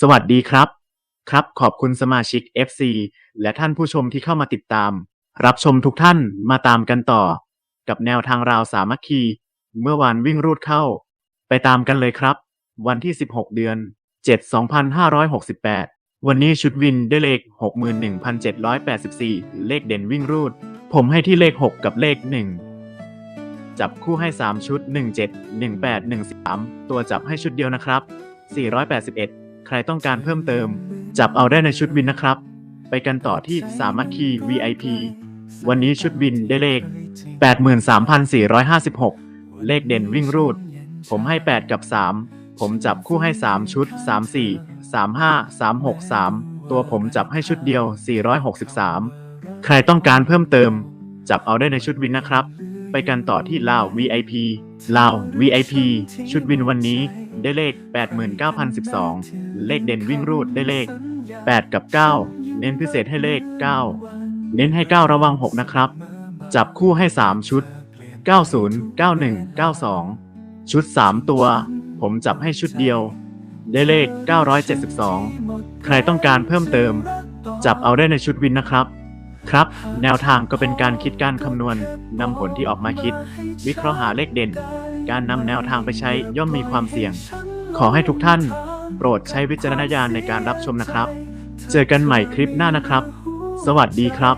สวัสดีครับ ครับขอบคุณสมาชิก FC และท่านผู้ชมที่เข้ามาติดตาม รับชมทุกท่านมาตามกันต่อ กับแนวทางราวสามัคคี เมื่อวานวิ่งรูดเข้า ไปตามกันเลยครับ วันที่ 16 เดือน 7 2568 วันนี้ชุดวินได้เลข 61,784 เลขเด่นวิ่งรูด ผมให้ที่เลข 6 กับเลข 1 จับคู่ให้ 3 ชุด 17 18 13 ตัวจับให้ชุดเดียวนะครับ 481 ใครต้องการเพิ่มเติม จับเอาได้ในชุดวินนะครับ ไปกันต่อที่สามัคคี VIP วันนี้ชุดวินได้เลข 83,456 เลขเด่นวิ่งรูด ผมให้ 8 กับ 3 ผมจับคู่ให้ 3 ชุด 34 35 363 ตัวผมจับให้ชุดเดียว 463 ใครต้องการเพิ่มเติม จับเอาได้ในชุดวินนะครับ ไปกันต่อที่ลาว VIP ลาว VIP ชุดวินวันนี้ได้เลข 89,012 เลขเด่นวิ่งรูดได้เลข 8 กับ 9 เน้นพิเศษให้เลข 9 เน้นให้ 9 ระวัง 6 นะครับ จับคู่ให้ 3 ชุด 90 91 92 ชุด 3 ตัว ผมจับให้ชุดเดียว ได้เลข 972 ใครต้องการเพิ่มเติม จับเอาได้ในชุดวินนะครับ ครับ แนวทางก็เป็นการคิดการคำนวณนำผลที่ออกมาคิด วิเคราะห์หาเลขเด่น การนำแนวทางไปใช้ย่อมมีความเสี่ยง ขอให้ทุกท่าน โปรดใช้วิจารณญาณในการรับชมนะครับ เจอกันใหม่คลิปหน้านะครับ สวัสดีครับ